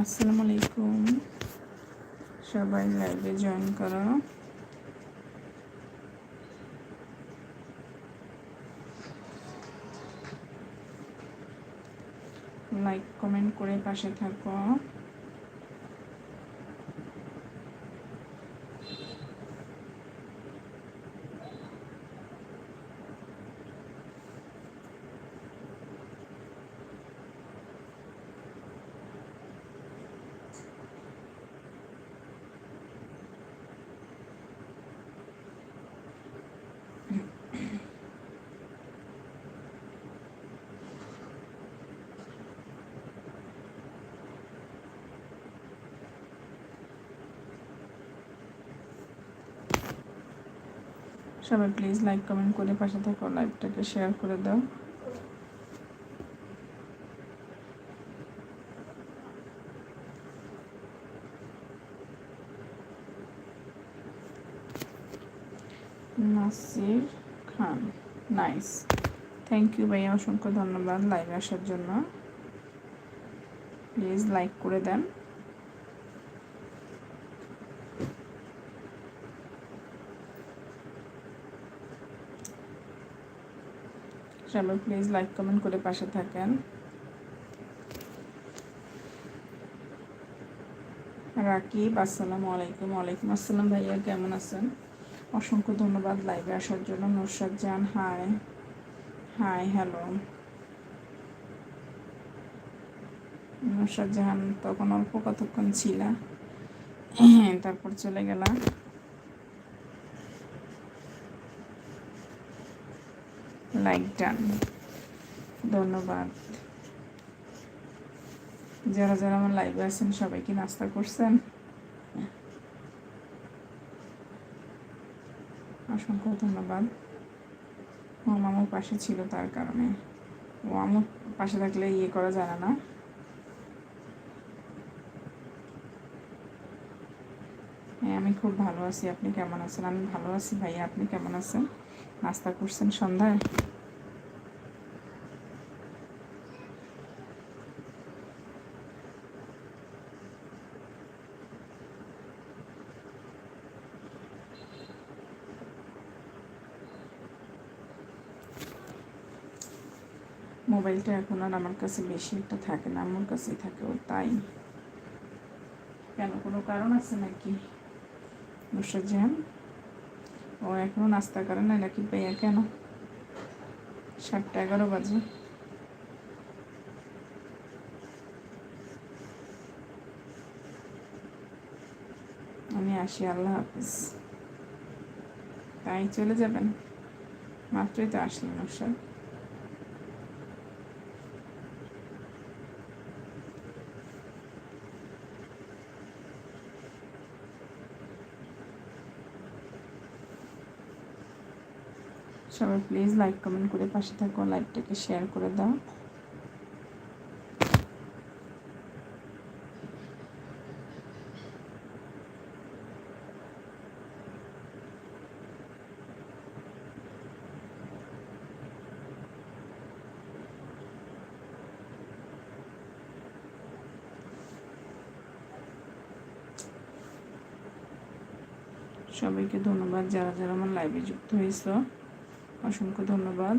আসসালামু আলাইকুম। সবাই লাইভে জয়েন করো। লাইক কমেন্ট করে পাশে থাকো। সবাই প্লিজ লাইক কমেন্ট করে পাশে থাকো লাইভটাকে শেয়ার করে দাও। Nasir Khan nice thank you ভাইয়া, অসংখ্য ধন্যবাদ লাইভে আসার জন্য। প্লিজ লাইক করে দেন। সবাই প্লিজ লাইক কমেন্ট করে পাশে থাকেন। রাকিব, আসসালামু আলাইকুম। ওয়ালাইকুম আসসালাম ভাইয়া, কেমন আছেন? অসংখ্য ধন্যবাদ লাইভে আসার জন্য। Nursad Jan hi hi hello Nursad Jahan তখন অল্প কতক্ষণ ছিল? তারপর চলে গেলাম। লাইক ডান ধন্যবাদ। যারা যারা আমার লাইভে আছেন সবাই কি নাস্তা করছেন। অসংখ্য ধন্যবাদ। ও মামুর পাশে ছিল তার কারণে। ও আমার পাশে থাকলে ইয়ে করা যায় না। আমি খুব ভালো আছি। আপনি কেমন আছেন? আমি ভালো আছি ভাইয়া, আপনি কেমন আছেন? নাস্তা করছেন সন্ধ্যায়? মোবাইলটা এখন আর আমার কাছে বেশি একটা থাকে না, আমার কাছেই থাকে ও তাই। কেন, কোনো কারণ আছে নাকি? নুসরাত জাহান ও এখনও নাস্তা করে না নাকি পেয়ে কেন? সাতটা এগারো বাজে। আমি আসি, আল্লাহ হাফিজ। তাই চলে যাবেন? মাত্রই তো আসলেন ওর সবাই প্লিজ লাইক কমেন্ট করে পাশে থাকো লাইকটাকে শেয়ার করে দাও। সবাইকে ধন্যবাদ যারা যারা আমার লাইভে যুক্ত হয়েছে। অসংখ্য ধন্যবাদ।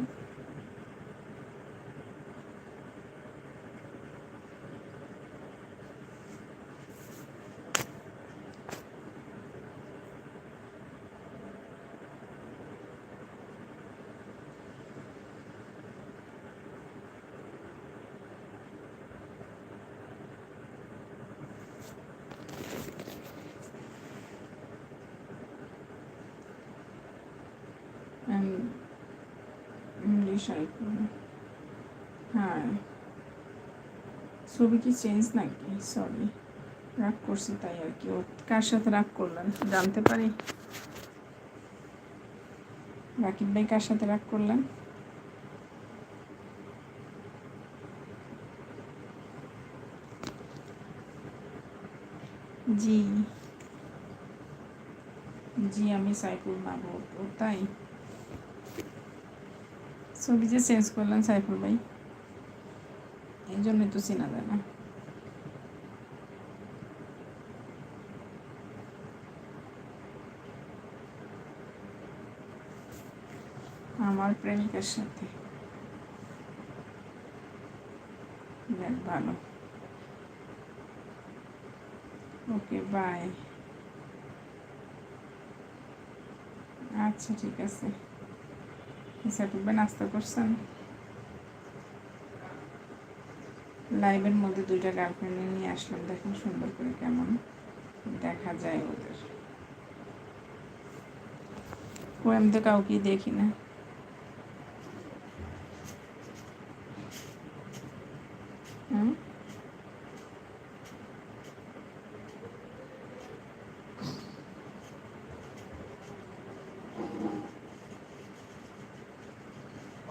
আইকন হ্যাঁ। ছবি কি চেঞ্জ নাকি? সরি রাগ করছি তাই আর কি। কার সাথে রাগ করলেন? জানতে পারি। রাকিব ভাই কার সাথে রাগ করলেন? জি। জি, আমি সাইফুল মাহবুব তাই? ছবি যে চেঞ্জ করলেন সাইফুল ভাই, এই জন্যই তো চেনা যায় না। আমার প্রেমিকার সাথে। যাক ভালো। ওকে বাই আচ্ছা ঠিক আছে। সেটুকবে নাস্তা করছেন? লাইভের মধ্যে দুইটা গার্লফ্রেন্ড নিয়ে আসলাম, দেখেন সুন্দর করে কেমন দেখা যায় ওদের। ও আমি তো কাউকে দেখি না। হুম?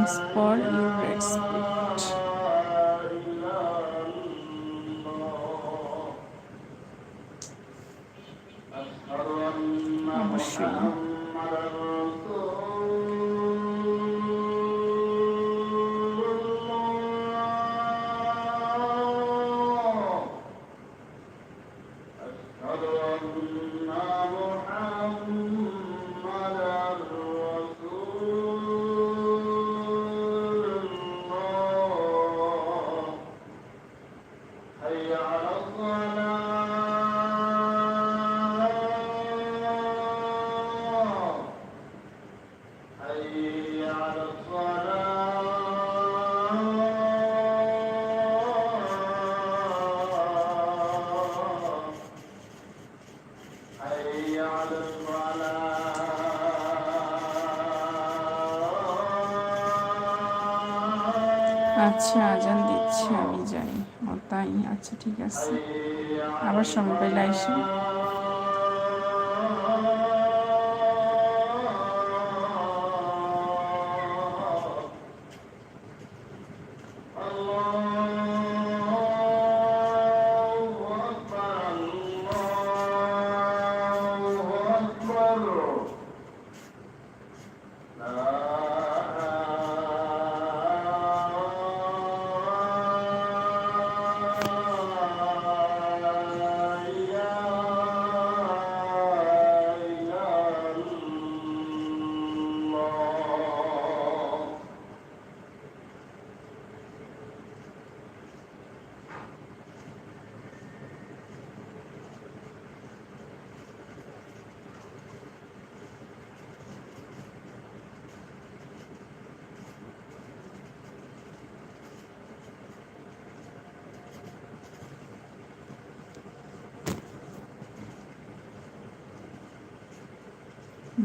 Thanks for your respect. অবশ্যই। আচ্ছা আজান দিচ্ছে আমি জানি। ও তাই? আচ্ছা ঠিক আছে। আবার সময় পাইলে আইসি।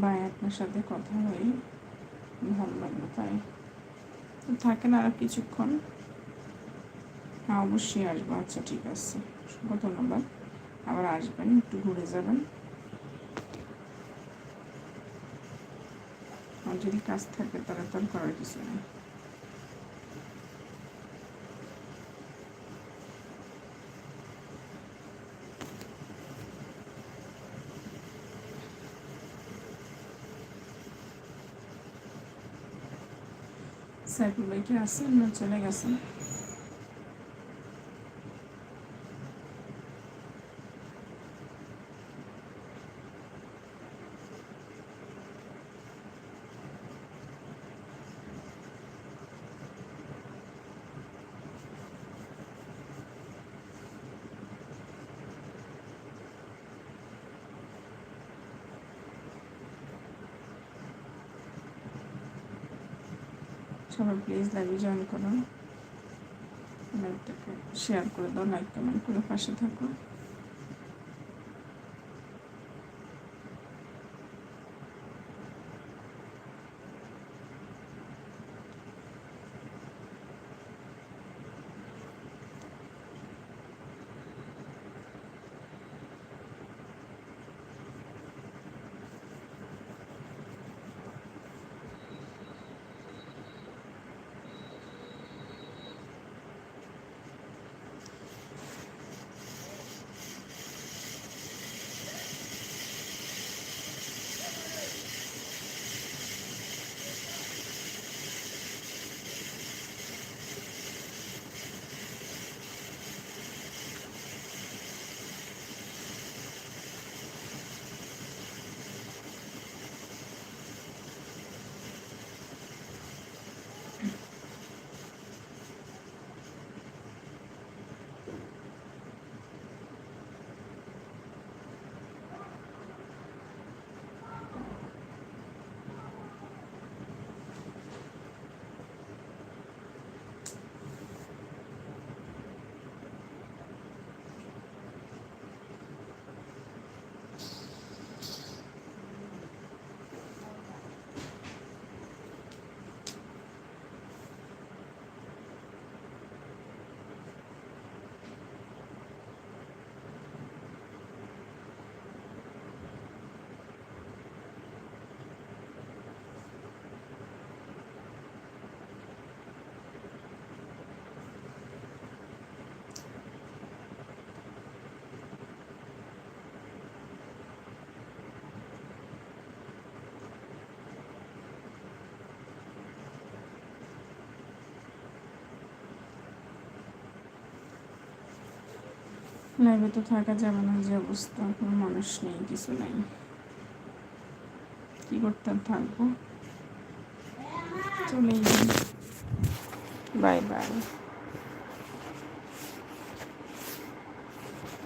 ভাই, আপনার সাথে কথা হয় ভালো লাগল তাই। তো থাকেন আর কিছুক্ষণ। হ্যাঁ অবশ্যই আসব। আচ্ছা ঠিক আছে। অসংখ্য ধন্যবাদ। আবার আসবেন, একটু ঘুরে যাবেন। আর যদি কাজ থাকে তাহলে তাড়াতাড়ি করার কিছু নেই। বাইকে আছেন না চলে গেছেন সবাই প্লিজ লাইভে জয়েন করুন লাইভটাকে শেয়ার করে দাও লাইক কমেন্ট করে পাশে থাকো। লাইভে তো থাকা যাবে না, যে অবস্থা, কোনো মানুষ নেই, কিছু নেই। কি করতে থাকব? চলেই বাই বাই।